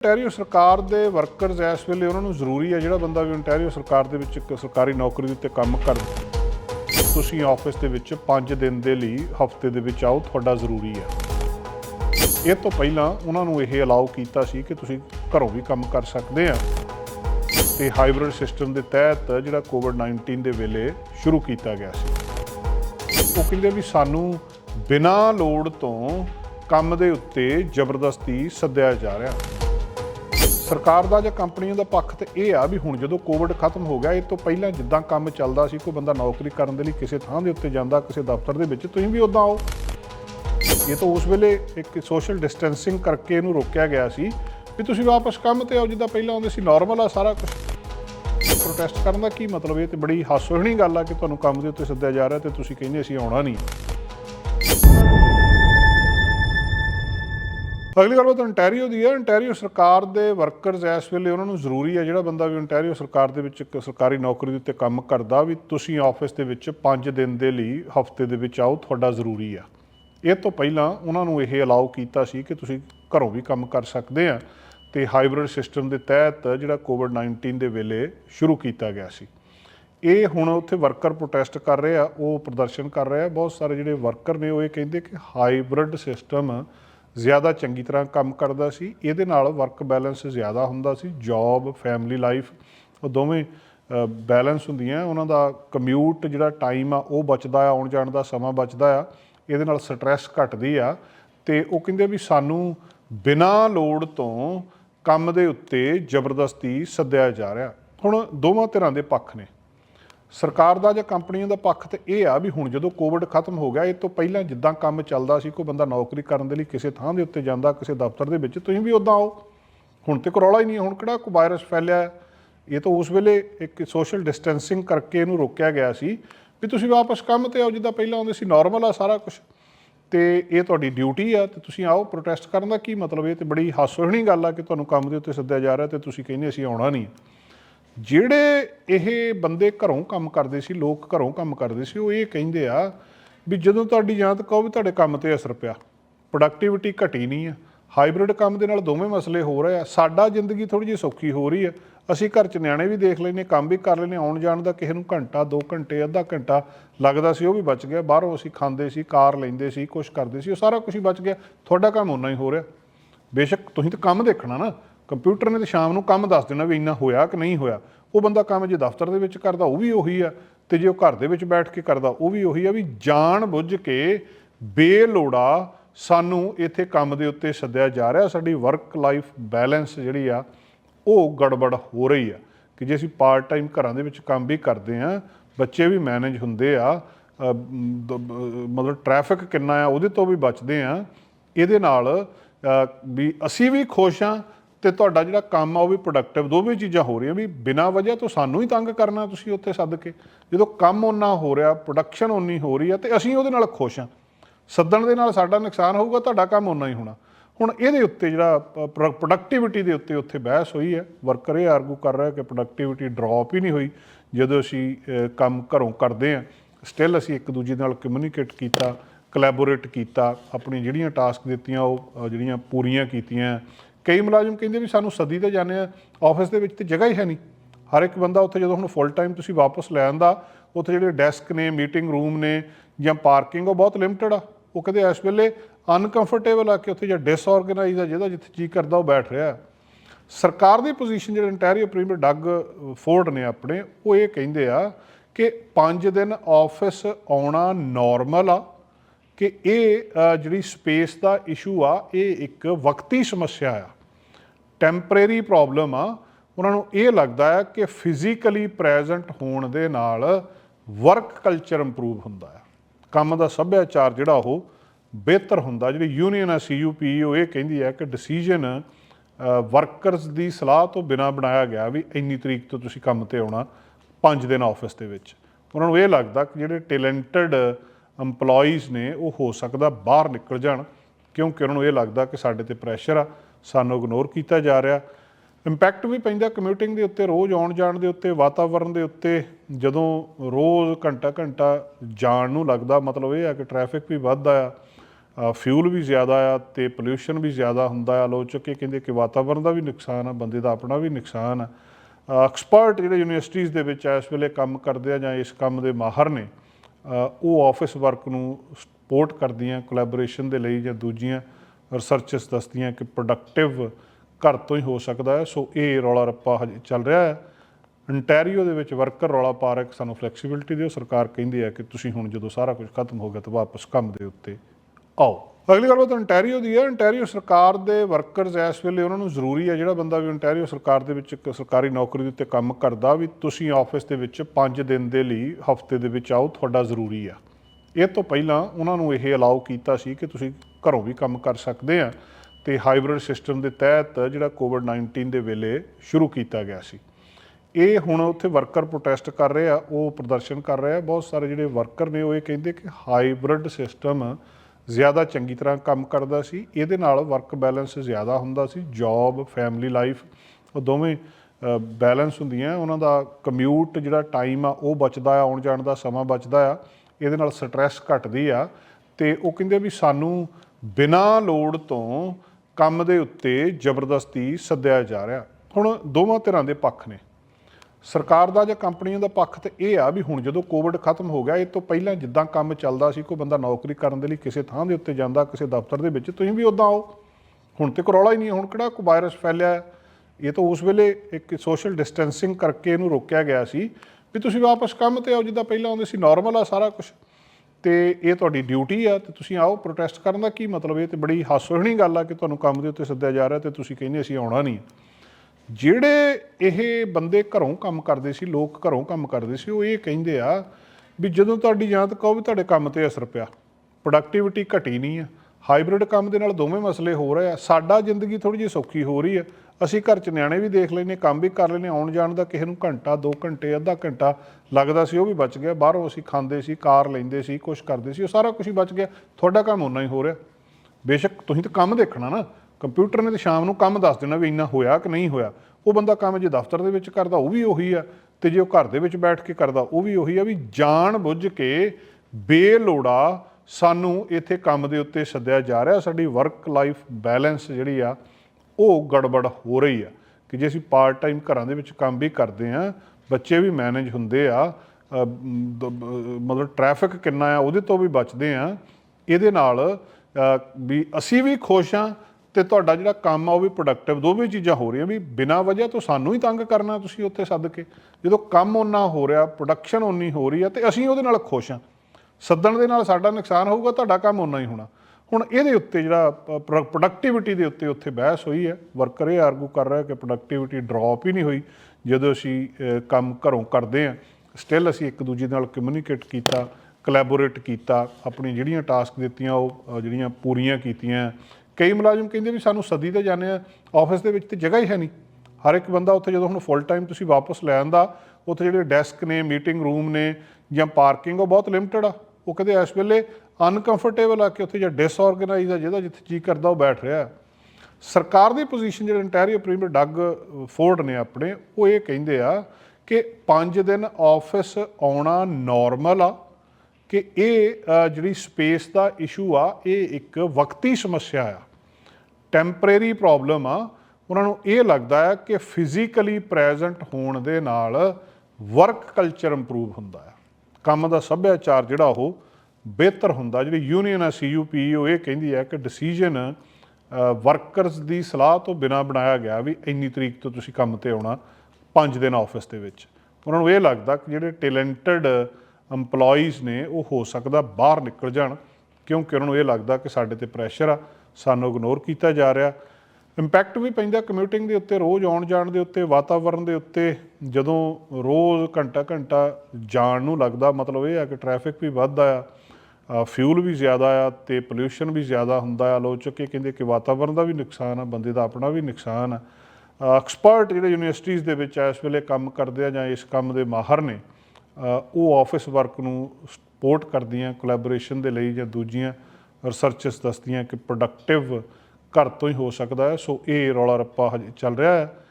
ontario ਸਰਕਾਰ ਦੇ workers ਇਸ ਵੇਲੇ ਉਹਨਾਂ ਨੂੰ ਜ਼ਰੂਰੀ ਹੈ, ਜਿਹੜਾ ਬੰਦਾ ਵੀ ontario ਸਰਕਾਰ ਦੇ ਵਿੱਚ ਇੱਕ ਸਰਕਾਰੀ ਨੌਕਰੀ ਦੇ ਉੱਤੇ ਕੰਮ ਕਰ ਤੁਸੀਂ ਆਫਿਸ ਦੇ ਵਿੱਚ 5 ਦਿਨ ਦੇ ਲਈ ਹਫ਼ਤੇ ਦੇ ਵਿੱਚ ਆਓ, ਤੁਹਾਡਾ ਜ਼ਰੂਰੀ ਹੈ। ਇਹ ਤੋਂ ਪਹਿਲਾਂ ਉਹਨਾਂ ਨੂੰ ਇਹ ਅਲਾਉ ਕੀਤਾ ਸੀ ਕਿ ਤੁਸੀਂ ਘਰੋਂ ਵੀ ਕੰਮ ਕਰ ਸਕਦੇ ਆ। ਤੇ ਹਾਈਬ੍ਰਿਡ ਸਿਸਟਮ ਦੇ ਤਹਿਤ ਜਿਹੜਾ ਕੋਵਿਡ-19 ਦੇ ਵੇਲੇ ਸ਼ੁਰੂ ਕੀਤਾ ਗਿਆ ਸੀ। ਉਹ ਕਹਿੰਦੇ ਵੀ ਸਾਨੂੰ ਬਿਨਾਂ ਲੋੜ ਤੋਂ ਕੰਮ ਦੇ ਉੱਤੇ ਜ਼ਬਰਦਸਤੀ ਸੱਦਿਆ ਜਾ ਰਿਹਾ। ਸਰਕਾਰ ਦਾ ਜਾਂ ਕੰਪਨੀਆਂ ਦਾ ਪੱਖ ਤੇ ਇਹ ਆ ਵੀ ਹੁਣ ਜਦੋਂ ਕੋਵਿਡ ਖਤਮ ਹੋ ਗਿਆ, ਇਹ ਤੋਂ ਪਹਿਲਾਂ ਜਿੱਦਾਂ ਕੰਮ ਚੱਲਦਾ ਸੀ, ਕੋਈ ਬੰਦਾ ਨੌਕਰੀ ਕਰਨ ਦੇ ਲਈ ਕਿਸੇ ਥਾਂ ਦੇ ਉੱਤੇ ਜਾਂਦਾ, ਕਿਸੇ ਦਫ਼ਤਰ ਦੇ ਵਿੱਚ, ਤੁਸੀਂ ਵੀ ਉਦਾਂ ਆਓ ਇਹ ਤਾਂ ਉਸ ਵੇਲੇ ਇੱਕ ਸੋਸ਼ਲ ਡਿਸਟੈਂਸਿੰਗ ਕਰਕੇ ਇਹਨੂੰ ਰੋਕਿਆ ਗਿਆ ਸੀ ਵੀ ਤੁਸੀਂ ਵਾਪਸ ਕੰਮ ਤੇ ਆਓ, ਜਿੱਦਾਂ ਪਹਿਲਾਂ ਆਉਂਦੇ ਸੀ ਨਾਰਮਲ ਆ ਸਾਰਾ ਕੁਝ ਪ੍ਰੋਟੈਸਟ ਕਰਨ ਦਾ ਕੀ ਮਤਲਬ? ਇਹ ਤੇ ਬੜੀ ਹਾਸੋਹੀਣੀ ਗੱਲ ਆ ਕਿ ਤੁਹਾਨੂੰ ਕੰਮ ਦੇ ਉੱਤੇ ਸੱਦਿਆ ਜਾ ਰਿਹਾ ਤੇ ਤੁਸੀਂ ਕਹਿੰਦੇ ਅਸੀਂ ਆਉਣਾ ਨਹੀਂ। ਅਗਲੀ ਗੱਲ ਬਾਤ ontario ਦੀ ਹੈ। Ontario ਸਰਕਾਰ ਦੇ ਵਰਕਰਸ ਇਸ ਵੇਲੇ ਉਹਨਾਂ ਨੂੰ ਜ਼ਰੂਰੀ ਹੈ ਜਿਹੜਾ ਬੰਦਾ ਵੀ ontario ਸਰਕਾਰ ਦੇ ਵਿੱਚ ਇੱਕ ਸਰਕਾਰੀ ਨੌਕਰੀ ਦੇ ਉੱਤੇ ਕੰਮ ਕਰਦਾ ਵੀ ਤੁਸੀਂ ਆਫਿਸ ਦੇ ਵਿੱਚ 5 ਦਿਨ ਦੇ ਲਈ ਹਫ਼ਤੇ ਦੇ ਵਿੱਚ ਆਓ, ਤੁਹਾਡਾ ਜ਼ਰੂਰੀ ਆ। ਇਹ ਤੋਂ ਪਹਿਲਾਂ ਉਹਨਾਂ ਨੂੰ ਇਹ ਅਲਾਉ ਕੀਤਾ ਸੀ ਕਿ ਤੁਸੀਂ ਘਰੋਂ ਵੀ ਕੰਮ ਕਰ ਸਕਦੇ ਆ ਤੇ ਹਾਈਬ੍ਰਿਡ ਸਿਸਟਮ ਦੇ ਤਹਿਤ ਜਿਹੜਾ ਕੋਵਿਡ-19 ਦੇ ਵੇਲੇ ਸ਼ੁਰੂ ਕੀਤਾ ਗਿਆ ਸੀ। ਇਹ ਹੁਣ ਉੱਥੇ ਵਰਕਰ ਪ੍ਰੋਟੈਸਟ ਕਰ ਰਹੇ ਆ, ਉਹ ਪ੍ਰਦਰਸ਼ਨ ਕਰ ਰਹੇ ਆ। ਬਹੁਤ ਸਾਰੇ ਜਿਹੜੇ ਵਰਕਰ ਨੇ ਉਹ ਇਹ ਕਹਿੰਦੇ ਕਿ ਹਾਈਬ੍ਰਿਡ ਸਿਸਟਮ ਜ਼ਿਆਦਾ ਚੰਗੀ ਤਰ੍ਹਾਂ ਕੰਮ ਕਰਦਾ ਸੀ, ਇਹਦੇ ਨਾਲ ਵਰਕ ਬੈਲੈਂਸ ਜ਼ਿਆਦਾ ਹੁੰਦਾ ਸੀ ਜੌਬ ਫੈਮਿਲੀ ਲਾਈਫ ਉਹ ਦੋਵੇਂ ਬੈਲੈਂਸ ਹੁੰਦੀਆਂ, ਉਹਨਾਂ ਦਾ ਕਮਿਊਟ ਜਿਹੜਾ ਟਾਈਮ ਆ, ਉਹ ਬਚਦਾ ਆ, ਆਉਣ ਜਾਣ ਦਾ ਸਮਾਂ ਬਚਦਾ ਆ, ਇਹਦੇ ਨਾਲ ਸਟ੍ਰੈਸ ਘਟਦੀ ਆ, ਤੇ ਉਹ ਕਹਿੰਦੇ ਵੀ ਸਾਨੂੰ ਬਿਨਾਂ ਲੋੜ ਤੋਂ ਕੰਮ ਦੇ ਉੱਤੇ ਜ਼ਬਰਦਸਤੀ ਸੱਦਿਆ ਜਾ ਰਿਹਾ। ਹੁਣ ਦੋਵਾਂ ਤਰ੍ਹਾਂ ਦੇ ਪੱਖ ਨੇ। ਸਰਕਾਰ ਦਾ ਜਾਂ ਕੰਪਨੀਆਂ ਦਾ ਪੱਖ ਤੇ ਇਹ ਆ ਵੀ ਹੁਣ ਜਦੋਂ ਕੋਵਿਡ ਖਤਮ ਹੋ ਗਿਆ ਇਹ ਤੋਂ ਪਹਿਲਾਂ ਜਿੱਦਾਂ ਕੰਮ ਚੱਲਦਾ ਸੀ ਕੋਈ ਬੰਦਾ ਨੌਕਰੀ ਕਰਨ ਦੇ ਲਈ ਕਿਸੇ ਥਾਂ ਦੇ ਉੱਤੇ ਜਾਂਦਾ ਕਿਸੇ ਦਫ਼ਤਰ ਦੇ ਵਿੱਚ ਤੁਸੀਂ ਵੀ ਉਦਾਂ ਆਓ। ਹੁਣ ਤੇ ਕਰੋਲਾ ਹੀ ਨਹੀਂ ਹੈ, ਹੁਣ ਕਿਹੜਾ ਕੋਈ ਵਾਇਰਸ ਫੈਲਿਆ ਇਹ ਤਾਂ ਉਸ ਵੇਲੇ ਇੱਕ ਸੋਸ਼ਲ ਡਿਸਟੈਂਸਿੰਗ ਕਰਕੇ ਇਹਨੂੰ ਰੋਕਿਆ ਗਿਆ ਸੀ ਵੀ ਤੁਸੀਂ ਵਾਪਸ ਕੰਮ ਤੇ ਆਓ ਜਿੱਦਾਂ ਪਹਿਲਾਂ ਆਉਂਦੇ ਸੀ ਨਾਰਮਲ ਆ ਸਾਰਾ ਕੁਝ ਤੇ ਇਹ ਤੁਹਾਡੀ ਡਿਊਟੀ ਆ ਤੇ ਤੁਸੀਂ ਆਓ ਪ੍ਰੋਟੈਸਟ ਕਰਨ ਦਾ ਕੀ ਮਤਲਬ? ਇਹ ਤੇ ਬੜੀ ਹਾਸੋਹੀਣੀ ਗੱਲ ਆ ਕਿ ਤੁਹਾਨੂੰ ਕੰਮ ਦੇ ਉੱਤੇ ਸੱਦਿਆ ਜਾ ਰਿਹਾ ਤੇ ਤੁਸੀਂ ਕਹਿੰਦੇ ਅਸੀਂ ਆਉਣਾ ਨਹੀਂ। ਜਿਹੜੇ ਇਹ ਬੰਦੇ ਘਰੋਂ ਕੰਮ ਕਰਦੇ ਸੀ, ਲੋਕ ਘਰੋਂ ਕੰਮ ਕਰਦੇ ਸੀ, ਉਹ ਇਹ ਕਹਿੰਦੇ ਆ ਵੀ ਜਦੋਂ ਤੁਹਾਡੀ ਜਾਂ ਤਾਂ ਕਹੋ ਵੀ ਤੁਹਾਡੇ ਕੰਮ ਤੇ ਅਸਰ ਪਿਆ। ਪ੍ਰੋਡਕਟਿਵਿਟੀ ਘਟੀ ਨਹੀਂ ਆ। ਹਾਈਬ੍ਰਿਡ ਕੰਮ ਦੇ ਨਾਲ ਦੋਵੇਂ ਮਸਲੇ ਹੋ ਰਹੇ ਆ। ਸਾਡਾ ਜ਼ਿੰਦਗੀ ਥੋੜੀ ਜਿਹੀ ਸੌਖੀ ਹੋ ਰਹੀ ਆ। ਅਸੀਂ ਘਰ ਚ ਨਿਆਣੇ ਵੀ ਦੇਖ ਲੈਨੇ ਕੰਮ ਵੀ ਕਰ ਲੈਨੇ ਆਉਣ ਜਾਣ ਦਾ ਕਿਸੇ ਨੂੰ ਘੰਟਾ 2 ਘੰਟੇ, ਅੱਧਾ ਘੰਟਾ ਲੱਗਦਾ ਸੀ, ਉਹ ਵੀ ਬਚ ਗਿਆ। ਬਾਹਰੋਂ ਅਸੀਂ ਖਾਂਦੇ ਸੀ, ਕਾਰ ਲੈਂਦੇ ਸੀ ਕੁਝ ਕਰਦੇ ਸੀ, ਉਹ ਸਾਰਾ ਕੁਝ ਹੀ ਬਚ ਗਿਆ। ਤੁਹਾਡਾ ਕੰਮ ਓਨਾ ਹੀ ਹੋ ਰਿਹਾ। ਬੇਸ਼ੱਕ ਤੁਸੀਂ ਤਾਂ ਕੰਮ ਦੇਖਣਾ ਨਾ। ਕੰਪਿਊਟਰ ਨੇ ਤੇ ਸ਼ਾਮ ਨੂੰ ਕੰਮ ਦੱਸ ਦੇਣਾ ਵੀ ਇੰਨਾ ਹੋਇਆ ਕਿ ਨਹੀਂ ਹੋਇਆ। ਉਹ ਬੰਦਾ ਕੰਮ ਜੇ ਦਫ਼ਤਰ ਦੇ ਵਿੱਚ ਕਰਦਾ, ਉਹ ਵੀ ਉਹੀ ਆ। ਤੇ ਜੇ ਉਹ ਘਰ ਦੇ ਵਿੱਚ ਬੈਠ ਕੇ ਕਰਦਾ, ਉਹ ਵੀ ਉਹੀ ਆ ਵੀ ਜਾਣ ਬੁੱਝ ਕੇ ਬੇਲੋੜਾ ਸਾਨੂੰ ਇੱਥੇ ਕੰਮ ਦੇ ਉੱਤੇ ਸੱਦਿਆ ਜਾ ਰਿਹਾ। ਸਾਡੀ ਵਰਕ ਲਾਈਫ ਬੈਲੈਂਸ ਜਿਹੜੀ ਆ, ਉਹ ਗੜਬੜ ਹੋ ਰਹੀ ਆ ਕਿ ਜੇ ਅਸੀਂ ਪਾਰਟ ਟਾਈਮ ਘਰਾਂ ਦੇ ਵਿੱਚ ਕੰਮ ਵੀ ਕਰਦੇ ਆ ਬੱਚੇ ਵੀ ਮੈਨੇਜ ਹੁੰਦੇ ਆ ਮਤਲਬ ਟ੍ਰੈਫਿਕ ਕਿੰਨਾ ਆ ਉਹਦੇ ਤੋਂ ਵੀ ਬਚਦੇ ਆ ਇਹਦੇ ਨਾਲ ਵੀ ਅਸੀਂ ਵੀ ਖੁਸ਼ ਆ ਤੇ ਤੁਹਾਡਾ ਜਿਹੜਾ ਕੰਮ ਆ, ਉਹ ਵੀ ਪ੍ਰੋਡਕਟਿਵ ਦੋਵੇਂ ਚੀਜ਼ਾਂ ਹੋ ਰਹੀਆਂ ਵੀ ਬਿਨਾਂ ਵਜ੍ਹਾ ਤੋਂ ਸਾਨੂੰ ਹੀ ਤੰਗ ਕਰਨਾ ਤੁਸੀਂ ਉੱਥੇ ਸੱਦ ਕੇ। ਜਦੋਂ ਕੰਮ ਓਨਾ ਹੋ ਰਿਹਾ ਪ੍ਰੋਡਕਸ਼ਨ ਓਨੀ ਹੋ ਰਹੀ ਆ, ਤੇ ਅਸੀਂ ਉਹਦੇ ਨਾਲ ਖੁਸ਼ ਆ। ਸੱਦਣ ਦੇ ਨਾਲ ਸਾਡਾ ਨੁਕਸਾਨ ਹੋਊਗਾ, ਤੁਹਾਡਾ ਕੰਮ ਓਨਾ ਹੀ ਹੋਣਾ। ਹੁਣ ਇਹਦੇ ਉੱਤੇ ਜਿਹੜਾ ਪ੍ਰੋਡਕਟਿਵਿਟੀ ਦੇ ਉੱਤੇ ਉੱਥੇ ਬਹਿਸ ਹੋਈ ਹੈ। ਵਰਕਰ ਇਹ ਆਰਗੂ ਕਰ ਰਿਹਾ ਕਿ ਪ੍ਰੋਡਕਟਿਵਿਟੀ ਡ੍ਰੌਪ ਹੀ ਨਹੀਂ ਹੋਈ, ਜਦੋਂ ਅਸੀਂ ਕੰਮ ਘਰੋਂ ਕਰਦੇ ਆ। ਸਟਿਲ ਅਸੀਂ ਇੱਕ ਦੂਜੇ ਨਾਲ ਕਮਿਊਨੀਕੇਟ ਕੀਤਾ ਕੋਲੈਬੋਰੇਟ ਕੀਤਾ, ਆਪਣੀ ਜਿਹੜੀਆਂ ਟਾਸਕ ਦਿੱਤੀਆਂ, ਉਹ ਜਿਹੜੀਆਂ ਪੂਰੀਆਂ ਕੀਤੀਆਂ। ਕਈ ਮੁਲਾਜ਼ਮ ਕਹਿੰਦੇ ਵੀ ਸਾਨੂੰ ਸਦੀ ਤੇ ਜਾਂਦੇ ਆ ਆਫਿਸ ਦੇ ਵਿੱਚ ਤੇ ਜਗ੍ਹਾ ਹੀ ਹੈ ਨਹੀਂ। ਹਰ ਇੱਕ ਬੰਦਾ ਉੱਥੇ ਜਦੋਂ ਹੁਣ ਫੁੱਲ ਟਾਈਮ ਤੁਸੀਂ ਵਾਪਸ ਲੈ ਆਂਦਾ, ਉੱਥੇ ਜਿਹੜੇ ਡੈਸਕ ਨੇ ਮੀਟਿੰਗ ਰੂਮ ਨੇ ਜਾਂ ਪਾਰਕਿੰਗ ਉਹ ਬਹੁਤ ਲਿਮਟਿਡ ਆ। ਉਹ ਕਹਿੰਦੇ ਇਸ ਵੇਲੇ ਅਨਕੰਫਰਟੇਬਲ ਆ ਕਿ ਉੱਥੇ ਜਾਂ ਡਿਸਆਰਗੇਨਾਈਜ਼ ਆ, ਜਿਹਦਾ ਜਿੱਥੇ ਜੀ ਕਰਦਾ ਉਹ ਬੈਠ ਰਿਹਾ। ਸਰਕਾਰ ਦੀ ਪੋਜੀਸ਼ਨ ਜਿਹੜੇ ਇੰਟੈਰੀਅਰ ਪ੍ਰੀਮੀਅਰ ਡੱਗ ਫੋਰਡ ਨੇ ਆਪਣੇ, ਉਹ ਇਹ ਕਹਿੰਦੇ ਆ ਕਿ 5 ਦਿਨ ਆਫਿਸ ਆਉਣਾ ਨਾਰਮਲ ਆ ਕਿ ਇਹ ਜਿਹੜੀ ਸਪੇਸ ਦਾ ਇਸ਼ੂ ਆ, ਇਹ ਇੱਕ ਵਕਤੀ ਸਮੱਸਿਆ ਆ। ਟੈਂਪਰੇਰੀ ਪ੍ਰੋਬਲਮ ਆ। ਉਹਨਾਂ ਨੂੰ ਇਹ ਲੱਗਦਾ ਹੈ ਕਿ ਫਿਜ਼ੀਕਲੀ ਪ੍ਰੈਜ਼ੈਂਟ ਹੋਣ ਦੇ ਨਾਲ ਵਰਕ ਕਲਚਰ ਇੰਪਰੂਵ ਹੁੰਦਾ ਹੈ ਕੰਮ ਦਾ ਸੱਭਿਆਚਾਰ ਜਿਹੜਾ ਉਹ ਬਿਹਤਰ ਹੁੰਦਾ। ਜਿਹੜੀ ਯੂਨੀਅਨ ਆ ਸੀਯੂਪੀ ਉਹ ਇਹ ਕਹਿੰਦੀ ਹੈ ਕਿ ਡਿਸੀਜਨ ਵਰਕਰਸ ਦੀ ਸਲਾਹ ਤੋਂ ਬਿਨਾ ਬਣਾਇਆ ਗਿਆ ਵੀ ਇੰਨੀ ਤਰੀਕ ਤੋਂ ਤੁਸੀਂ ਕੰਮ ਤੇ ਆਉਣਾ 5 ਦਿਨ ਆਫਿਸ ਦੇ ਵਿੱਚ। ਉਹਨਾਂ ਨੂੰ ਇਹ ਲੱਗਦਾ ਕਿ ਜਿਹੜੇ ਟੈਲੈਂਟਡ EMPLOYEES ਨੇ ਉਹ ਹੋ ਸਕਦਾ ਬਾਹਰ ਨਿਕਲ ਜਾਣ, ਕਿਉਂਕਿ ਉਹਨਾਂ ਨੂੰ ਇਹ ਲੱਗਦਾ ਕਿ ਸਾਡੇ ਤੇ ਪ੍ਰੈਸ਼ਰ ਆ, ਸਾਨੂੰ ਇਗਨੋਰ ਕੀਤਾ ਜਾ ਰਿਹਾ। ਇੰਪੈਕਟ ਵੀ ਪੈਂਦਾ ਕਮਿਊਟਿੰਗ ਦੇ ਉੱਤੇ, ਰੋਜ਼ ਆਉਣ ਜਾਣ ਦੇ ਉੱਤੇ ਵਾਤਾਵਰਣ ਦੇ ਉੱਤੇ, ਜਦੋਂ ਰੋਜ਼ ਘੰਟਾ ਘੰਟਾ ਜਾਣ ਨੂੰ ਲੱਗਦਾ, ਮਤਲਬ ਇਹ ਆ ਕਿ ਟ੍ਰੈਫਿਕ ਵੀ ਵੱਧਦਾ ਆ ਫਿਊਲ ਵੀ ਜ਼ਿਆਦਾ ਆ ਤੇ ਪੋਲਿਊਸ਼ਨ ਵੀ ਜ਼ਿਆਦਾ ਹੁੰਦਾ ਆ। ਆਲੋਚਕ ਇਹ ਕਹਿੰਦੇ ਕਿ ਵਾਤਾਵਰਣ ਦਾ ਵੀ ਨੁਕਸਾਨ ਆ, ਬੰਦੇ ਦਾ ਆਪਣਾ ਵੀ ਨੁਕਸਾਨ ਆ। ਐਕਸਪਰਟ ਜਿਹੜੇ ਯੂਨੀਵਰਸਿਟੀਜ਼ ਦੇ ਵਿੱਚ ਇਸ ਵੇਲੇ ਕੰਮ ਕਰਦੇ ਆ ਜਾਂ ਇਸ ਕੰਮ ਦੇ ਮਾਹਰ ਨੇ ਉਹ ਆਫਿਸ ਵਰਕ ਨੂੰ ਸਪੋਰਟ ਕਰਦੀਆਂ ਕੋਲੈਬੋਰੇਸ਼ਨ ਦੇ ਲਈ ਜਾਂ ਦੂਜੀਆਂ ਰਿਸਰਚਸ ਦੱਸਦੀਆਂ ਕਿ ਪ੍ਰੋਡਕਟਿਵ ਘਰ ਤੋਂ ਹੀ ਹੋ ਸਕਦਾ ਹੈ। ਸੋ ਇਹ ਰੌਲਾ ਰੱਪਾ ਹਜੇ ਚੱਲ ਰਿਹਾ ਹੈ। ਅੰਟੈਰੀਓ ਦੇ ਵਿੱਚ ਵਰਕਰ ਰੌਲਾ ਪਾ ਰਿਹਾ ਕਿ ਸਾਨੂੰ ਫਲੈਕਸੀਬਿਲਟੀ ਦਿਓ। ਸਰਕਾਰ ਕਹਿੰਦੀ ਹੈ ਕਿ ਤੁਸੀਂ ਹੁਣ ਜਦੋਂ ਸਾਰਾ ਕੁਝ ਖਤਮ ਹੋ ਗਿਆ ਤਾਂ ਵਾਪਸ ਕੰਮ ਦੇ ਉੱਤੇ ਆਓ। ਅਗਲੀ ਗੱਲਬਾਤ ਅੰਟੈਰੀਓ ਦੀ ਹੈ। ਅੰਟੈਰੀਓ ਸਰਕਾਰ ਦੇ ਵਰਕਰਸ ਇਸ ਵੇਲੇ ਉਹਨਾਂ ਨੂੰ ਜ਼ਰੂਰੀ ਹੈ। ਜਿਹੜਾ ਬੰਦਾ ਵੀ ਅੰਟੈਰੀਓ ਸਰਕਾਰ ਦੇ ਵਿੱਚ ਇੱਕ ਸਰਕਾਰੀ ਨੌਕਰੀ ਦੇ ਉੱਤੇ ਕੰਮ ਕਰਦਾ ਵੀ ਤੁਸੀਂ ਆਫਿਸ ਦੇ ਵਿੱਚ 5 ਦਿਨ ਦੇ ਲਈ ਹਫ਼ਤੇ ਦੇ ਵਿੱਚ ਆਓ, ਤੁਹਾਡਾ ਜ਼ਰੂਰੀ ਆ। ਇਹ ਤੋਂ ਪਹਿਲਾਂ ਉਹਨਾਂ ਨੂੰ ਇਹ ਅਲਾਉ ਕੀਤਾ ਸੀ ਕਿ ਤੁਸੀਂ ਘਰੋਂ ਵੀ ਕੰਮ ਕਰ ਸਕਦੇ ਆ ਤੇ ਹਾਈਬ੍ਰਿਡ ਸਿਸਟਮ ਦੇ ਤਹਿਤ ਜਿਹੜਾ ਕੋਵਿਡ-19 ਦੇ ਵੇਲੇ ਸ਼ੁਰੂ ਕੀਤਾ ਗਿਆ ਸੀ। ਇਹ ਹੁਣ ਉੱਥੇ ਵਰਕਰ ਪ੍ਰੋਟੈਸਟ ਕਰ ਰਹੇ ਆ, ਉਹ ਪ੍ਰਦਰਸ਼ਨ ਕਰ ਰਹੇ ਆ। ਬਹੁਤ ਸਾਰੇ ਜਿਹੜੇ ਵਰਕਰ ਨੇ ਉਹ ਇਹ ਕਹਿੰਦੇ ਕਿ ਹਾਈਬ੍ਰਿਡ ਸਿਸਟਮ ਜ਼ਿਆਦਾ ਚੰਗੀ ਤਰ੍ਹਾਂ ਕੰਮ ਕਰਦਾ ਸੀ, ਇਹਦੇ ਨਾਲ ਵਰਕ ਬੈਲੈਂਸ ਜ਼ਿਆਦਾ ਹੁੰਦਾ ਸੀ ਜੌਬ ਫੈਮਿਲੀ ਲਾਈਫ ਉਹ ਦੋਵੇਂ ਬੈਲੈਂਸ ਹੁੰਦੀਆਂ, ਉਹਨਾਂ ਦਾ ਕਮਿਊਟ ਜਿਹੜਾ ਟਾਈਮ ਆ, ਉਹ ਬਚਦਾ ਆ, ਆਉਣ ਜਾਣ ਦਾ ਸਮਾਂ ਬਚਦਾ ਆ, ਇਹਦੇ ਨਾਲ ਸਟ੍ਰੈਸ ਘਟਦੀ ਆ, ਤੇ ਉਹ ਕਹਿੰਦੇ ਵੀ ਸਾਨੂੰ ਬਿਨਾਂ ਲੋੜ ਤੋਂ ਕੰਮ ਦੇ ਉੱਤੇ ਜ਼ਬਰਦਸਤੀ ਸੱਦਿਆ ਜਾ ਰਿਹਾ। ਹੁਣ ਦੋਵਾਂ ਤਰ੍ਹਾਂ ਦੇ ਪੱਖ ਨੇ। ਸਰਕਾਰ ਦਾ ਜਾਂ ਕੰਪਨੀਆਂ ਦਾ ਪੱਖ ਤੇ ਇਹ ਆ ਵੀ ਹੁਣ ਜਦੋਂ ਕੋਵਿਡ ਖਤਮ ਹੋ ਗਿਆ ਇਹ ਤੋਂ ਪਹਿਲਾਂ ਜਿੱਦਾਂ ਕੰਮ ਚੱਲਦਾ ਸੀ ਕੋਈ ਬੰਦਾ ਨੌਕਰੀ ਕਰਨ ਦੇ ਲਈ ਕਿਸੇ ਥਾਂ ਦੇ ਉੱਤੇ ਜਾਂਦਾ ਕਿਸੇ ਦਫ਼ਤਰ ਦੇ ਵਿੱਚ ਤੁਸੀਂ ਵੀ ਉਦਾਂ ਆਓ। ਹੁਣ ਤੇ ਕਰੋਲਾ ਹੀ ਨਹੀਂ ਹੈ, ਹੁਣ ਕਿਹੜਾ ਕੋਈ ਵਾਇਰਸ ਫੈਲਿਆ? ਇਹ ਤਾਂ ਉਸ ਵੇਲੇ ਇੱਕ ਸੋਸ਼ਲ ਡਿਸਟੈਂਸਿੰਗ ਕਰਕੇ ਇਹਨੂੰ ਰੋਕਿਆ ਗਿਆ ਸੀ ਵੀ ਤੁਸੀਂ ਵਾਪਸ ਕੰਮ ਤੇ ਆਓ ਜਿੱਦਾਂ ਪਹਿਲਾਂ ਆਉਂਦੇ ਸੀ ਨਾਰਮਲ ਆ ਸਾਰਾ ਕੁਝ ਤੇ ਇਹ ਤੁਹਾਡੀ ਡਿਊਟੀ ਆ ਤੇ ਤੁਸੀਂ ਆਓ ਪ੍ਰੋਟੈਸਟ ਕਰਨ ਦਾ ਕੀ ਮਤਲਬ? ਇਹ ਤੇ ਬੜੀ ਹਾਸੋਹੀਣੀ ਗੱਲ ਆ ਕਿ ਤੁਹਾਨੂੰ ਕੰਮ ਦੇ ਉੱਤੇ ਸੱਦਿਆ ਜਾ ਰਿਹਾ ਤੇ ਤੁਸੀਂ ਕਹਿੰਦੇ ਅਸੀਂ ਆਉਣਾ ਨਹੀਂ। ਜਿਹੜੇ ਇਹ ਬੰਦੇ ਘਰੋਂ ਕੰਮ ਕਰਦੇ ਸੀ, ਲੋਕ ਘਰੋਂ ਕੰਮ ਕਰਦੇ ਸੀ, ਉਹ ਇਹ ਕਹਿੰਦੇ ਆ ਵੀ ਜਦੋਂ ਤੁਹਾਡੀ ਜਾਂ ਤਾਂ ਕਹੋ ਵੀ ਤੁਹਾਡੇ ਕੰਮ ਤੇ ਅਸਰ ਪਿਆ। ਪ੍ਰੋਡਕਟਿਵਿਟੀ ਘਟੀ ਨਹੀਂ ਆ। ਹਾਈਬ੍ਰਿਡ ਕੰਮ ਦੇ ਨਾਲ ਦੋਵੇਂ ਮਸਲੇ ਹੋ ਰਹੇ ਆ। ਸਾਡਾ ਜ਼ਿੰਦਗੀ ਥੋੜੀ ਜਿਹੀ ਸੌਖੀ ਹੋ ਰਹੀ ਆ। ਅਸੀਂ ਘਰ ਚ ਨਿਆਣੇ ਵੀ ਦੇਖ ਲੈਨੇ ਕੰਮ ਵੀ ਕਰ ਲੈਨੇ ਆਉਣ ਜਾਣ ਦਾ ਕਿਸੇ ਨੂੰ ਘੰਟਾ 2 ਘੰਟੇ, ਅੱਧਾ ਘੰਟਾ ਲੱਗਦਾ ਸੀ, ਉਹ ਵੀ ਬਚ ਗਿਆ। ਬਾਹਰੋਂ ਅਸੀਂ ਖਾਂਦੇ ਸੀ, ਕਾਰ ਲੈਂਦੇ ਸੀ ਕੁਝ ਕਰਦੇ ਸੀ, ਉਹ ਸਾਰਾ ਕੁਝ ਹੀ ਬਚ ਗਿਆ। ਤੁਹਾਡਾ ਕੰਮ ਓਨਾ ਹੀ ਹੋ ਰਿਹਾ। ਬੇਸ਼ੱਕ ਤੁਸੀਂ ਤਾਂ ਕੰਮ ਦੇਖਣਾ ਨਾ। ਕੰਪਿਊਟਰ ਨੇ ਤਾਂ ਸ਼ਾਮ ਨੂੰ ਕੰਮ ਦੱਸ ਦੇਣਾ ਵੀ ਇੰਨਾ ਹੋਇਆ ਕਿ ਨਹੀਂ ਹੋਇਆ। ਉਹ ਬੰਦਾ ਕੰਮ ਜੇ ਦਫ਼ਤਰ ਦੇ ਵਿੱਚ ਕਰਦਾ, ਉਹ ਵੀ ਉਹੀ ਆ। ਤੇ ਜੇ ਉਹ ਘਰ ਦੇ ਵਿੱਚ ਬੈਠ ਕੇ ਕਰਦਾ, ਉਹ ਵੀ ਉਹੀ ਆ ਵੀ ਜਾਣ ਬੁੱਝ ਕੇ ਬੇਲੋੜਾ ਸਾਨੂੰ ਇੱਥੇ ਕੰਮ ਦੇ ਉੱਤੇ ਸੱਦਿਆ ਜਾ ਰਿਹਾ। ਸਾਡੀ ਵਰਕ ਲਾਈਫ ਬੈਲੈਂਸ ਜਿਹੜੀ ਆ, ਉਹ ਗੜਬੜ ਹੋ ਰਹੀ ਆ ਕਿ ਜੇ ਅਸੀਂ ਪਾਰਟ ਟਾਈਮ ਘਰਾਂ ਦੇ ਵਿੱਚ ਕੰਮ ਵੀ ਕਰਦੇ ਆ ਬੱਚੇ ਵੀ ਮੈਨੇਜ ਹੁੰਦੇ ਆ ਮਤਲਬ ਟ੍ਰੈਫਿਕ ਕਿੰਨਾ ਆ ਉਹਦੇ ਤੋਂ ਵੀ ਬਚਦੇ ਆ ਇਹਦੇ ਨਾਲ ਵੀ ਅਸੀਂ ਵੀ ਖੁਸ਼ ਆ ਤੇ ਤੁਹਾਡਾ ਜਿਹੜਾ ਕੰਮ ਆ, ਉਹ ਵੀ ਪ੍ਰੋਡਕਟਿਵ ਦੋਵੇਂ ਚੀਜ਼ਾਂ ਹੋ ਰਹੀਆਂ ਵੀ ਬਿਨਾਂ ਵਜ੍ਹਾ ਤੋਂ ਸਾਨੂੰ ਹੀ ਤੰਗ ਕਰਨਾ ਤੁਸੀਂ ਉੱਥੇ ਸੱਦ ਕੇ। ਜਦੋਂ ਕੰਮ ਓਨਾ ਹੋ ਰਿਹਾ ਪ੍ਰੋਡਕਸ਼ਨ ਓਨੀ ਹੋ ਰਹੀ ਆ, ਤੇ ਅਸੀਂ ਉਹਦੇ ਨਾਲ ਖੁਸ਼ ਆ। ਸੱਦਣ ਦੇ ਨਾਲ ਸਾਡਾ ਨੁਕਸਾਨ ਹੋਊਗਾ, ਤੁਹਾਡਾ ਕੰਮ ਓਨਾ ਹੀ ਹੋਣਾ। ਹੁਣ ਇਹਦੇ ਉੱਤੇ ਜਿਹੜਾ ਪ੍ਰੋਡਕਟਿਵਿਟੀ ਦੇ ਉੱਤੇ ਉੱਥੇ ਬਹਿਸ ਹੋਈ ਹੈ ਵਰਕਰ ਇਹ ਆਰਗੂ ਕਰ ਰਿਹਾ ਕਿ ਪ੍ਰੋਡਕਟਿਵਿਟੀ ਡ੍ਰੌਪ ਹੀ ਨਹੀਂ ਹੋਈ, ਜਦੋਂ ਅਸੀਂ ਕੰਮ ਘਰੋਂ ਕਰਦੇ ਆ। ਸਟਿਲ ਅਸੀਂ ਇੱਕ ਦੂਜੇ ਨਾਲ ਕਮਿਊਨੀਕੇਟ ਕੀਤਾ ਕੋਲੈਬੋਰੇਟ ਕੀਤਾ, ਆਪਣੀ ਜਿਹੜੀਆਂ ਟਾਸਕ ਦਿੱਤੀਆਂ, ਉਹ ਜਿਹੜੀਆਂ ਪੂਰੀਆਂ ਕੀਤੀਆਂ। ਕਈ ਮੁਲਾਜ਼ਮ ਕਹਿੰਦੇ ਵੀ ਸਾਨੂੰ ਸਦੀ ਤੇ ਜਾਂਦੇ ਆ ਆਫਿਸ ਦੇ ਵਿੱਚ ਤੇ ਜਗ੍ਹਾ ਹੀ ਹੈ ਨਹੀਂ। ਹਰ ਇੱਕ ਬੰਦਾ ਉੱਥੇ ਜਦੋਂ ਹੁਣ ਫੁੱਲ ਟਾਈਮ ਤੁਸੀਂ ਵਾਪਸ ਲੈ ਆਂਦਾ ਉੱਥੇ ਜਿਹੜੇ ਡੈਸਕ ਨੇ ਮੀਟਿੰਗ ਰੂਮ ਨੇ ਜਾਂ ਪਾਰਕਿੰਗ ਉਹ ਬਹੁਤ ਲਿਮਟਿਡ ਆ। ਉਹ ਕਹਿੰਦੇ ਇਸ ਵੇਲੇ ਅਨਕੰਫਰਟੇਬਲ ਆ ਕਿ ਉੱਥੇ ਜਾਂ ਡਿਸਆਰਗੇਨਾਈਜ਼ ਆ, ਜਿਹਦਾ ਜਿੱਥੇ ਜੀ ਕਰਦਾ, ਉਹ ਬੈਠ ਰਿਹਾ। ਸਰਕਾਰ ਦੀ ਪੋਜੀਸ਼ਨ ਜਿਹੜੇ ਇੰਟੈਰੀਓ ਪ੍ਰੀਮੀਅਰ ਡੱਗ ਫੋਰਡ ਨੇ ਆਪਣੇ, ਉਹ ਇਹ ਕਹਿੰਦੇ ਆ ਕਿ 5 ਦਿਨ ਆਫਿਸ ਆਉਣਾ ਨਾਰਮਲ ਆ ਕਿ ਇਹ ਜਿਹੜੀ ਸਪੇਸ ਦਾ ਇਸ਼ੂ ਆ, ਇਹ ਇੱਕ ਵਕਤੀ ਸਮੱਸਿਆ ਆ। ਟੈਂਪਰੇਰੀ ਪ੍ਰੋਬਲਮ ਆ। ਉਹਨਾਂ ਨੂੰ ਇਹ ਲੱਗਦਾ ਹੈ ਕਿ ਫਿਜ਼ੀਕਲੀ ਪ੍ਰੈਜ਼ੈਂਟ ਹੋਣ ਦੇ ਨਾਲ ਵਰਕ ਕਲਚਰ ਇੰਪਰੂਵ ਹੁੰਦਾ ਹੈ ਕੰਮ ਦਾ ਸੱਭਿਆਚਾਰ ਜਿਹੜਾ ਉਹ ਬਿਹਤਰ ਹੁੰਦਾ। ਜਿਹੜੀ ਯੂਨੀਅਨ ਆ ਸੀਯੂਪੀ ਉਹ ਇਹ ਕਹਿੰਦੀ ਹੈ ਕਿ ਡਿਸੀਜਨ ਵਰਕਰਸ ਦੀ ਸਲਾਹ ਤੋਂ ਬਿਨਾ ਬਣਾਇਆ ਗਿਆ ਵੀ ਇੰਨੀ ਤਰੀਕ ਤੋਂ ਤੁਸੀਂ ਕੰਮ ਤੇ ਆਉਣਾ 5 ਦਿਨ ਆਫਿਸ ਦੇ ਵਿੱਚ। ਉਹਨਾਂ ਨੂੰ ਇਹ ਲੱਗਦਾ ਕਿ ਜਿਹੜੇ ਟੈਲੈਂਟਡ EMPLOYEES ਨੇ ਉਹ ਹੋ ਸਕਦਾ ਬਾਹਰ ਨਿਕਲ ਜਾਣ, ਕਿਉਂਕਿ ਉਹਨਾਂ ਨੂੰ ਇਹ ਲੱਗਦਾ ਕਿ ਸਾਡੇ ਤੇ ਪ੍ਰੈਸ਼ਰ ਆ, ਸਾਨੂੰ ਇਗਨੋਰ ਕੀਤਾ ਜਾ ਰਿਹਾ। ਇੰਪੈਕਟ ਵੀ ਪੈਂਦਾ ਕਮਿਊਟਿੰਗ ਦੇ ਉੱਤੇ, ਰੋਜ਼ ਆਉਣ ਜਾਣ ਦੇ ਉੱਤੇ ਵਾਤਾਵਰਣ ਦੇ ਉੱਤੇ, ਜਦੋਂ ਰੋਜ਼ ਘੰਟਾ ਘੰਟਾ ਜਾਣ ਨੂੰ ਲੱਗਦਾ, ਮਤਲਬ ਇਹ ਆ ਕਿ ਟ੍ਰੈਫਿਕ ਵੀ ਵੱਧਦਾ ਆ ਫਿਊਲ ਵੀ ਜ਼ਿਆਦਾ ਆ ਤੇ ਪੋਲਿਊਸ਼ਨ ਵੀ ਜ਼ਿਆਦਾ ਹੁੰਦਾ ਆ। ਆਲੋਚਕ ਇਹ ਕਹਿੰਦੇ ਕਿ ਵਾਤਾਵਰਣ ਦਾ ਵੀ ਨੁਕਸਾਨ ਆ, ਬੰਦੇ ਦਾ ਆਪਣਾ ਵੀ ਨੁਕਸਾਨ ਆ। ਐਕਸਪਰਟ ਜਿਹੜੇ ਯੂਨੀਵਰਸਿਟੀਜ਼ ਦੇ ਵਿੱਚ ਇਸ ਵੇਲੇ ਕੰਮ ਕਰਦੇ ਆ ਜਾਂ ਇਸ ਕੰਮ ਦੇ ਮਾਹਰ ਨੇ ਉਹ ਆਫਿਸ ਵਰਕ ਨੂੰ ਸਪੋਰਟ ਕਰਦੀਆਂ ਕੋਲੈਬੋਰੇਸ਼ਨ ਦੇ ਲਈ ਜਾਂ ਦੂਜੀਆਂ ਰਿਸਰਚਸ ਦੱਸਦੀਆਂ ਕਿ ਪ੍ਰੋਡਕਟਿਵ ਘਰ ਤੋਂ ਹੀ ਹੋ ਸਕਦਾ ਹੈ। ਸੋ ਇਹ ਰੌਲਾ ਰੱਪਾ ਹਜੇ ਚੱਲ ਰਿਹਾ ਹੈ।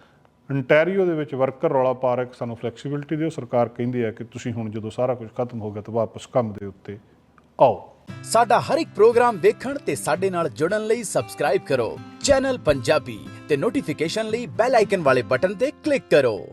ਅੰਟੈਰੀਓ ਦੇ ਵਿੱਚ ਵਰਕਰ ਰੌਲਾ ਪਾ ਰਿਹਾ ਕਿ ਸਾਨੂੰ ਫਲੈਕਸੀਬਿਲਿਟੀ ਦਿਓ। ਸਰਕਾਰ ਕਹਿੰਦੀ ਹੈ ਕਿ ਤੁਸੀਂ ਹੁਣ ਜਦੋਂ ਸਾਰਾ ਕੁਝ ਖਤਮ ਹੋ ਗਿਆ ਤਾਂ ਵਾਪਸ ਕੰਮ ਦੇ ਉੱਤੇ ਆਓ। ਸਾਡਾ ਹਰ ਇੱਕ ਪ੍ਰੋਗਰਾਮ ਦੇਖਣ ਤੇ ਸਾਡੇ ਨਾਲ ਜੁੜਨ ਲਈ ਸਬਸਕ੍ਰਾਈਬ ਕਰੋ। ਚੈਨਲ ਪੰਜਾਬੀ ਤੇ ਨੋਟੀਫਿਕੇਸ਼ਨ ਲਈ ਬੈਲ ਆਈਕਨ ਵਾਲੇ ਬਟਨ ਤੇ ਕਲਿੱਕ ਕਰੋ।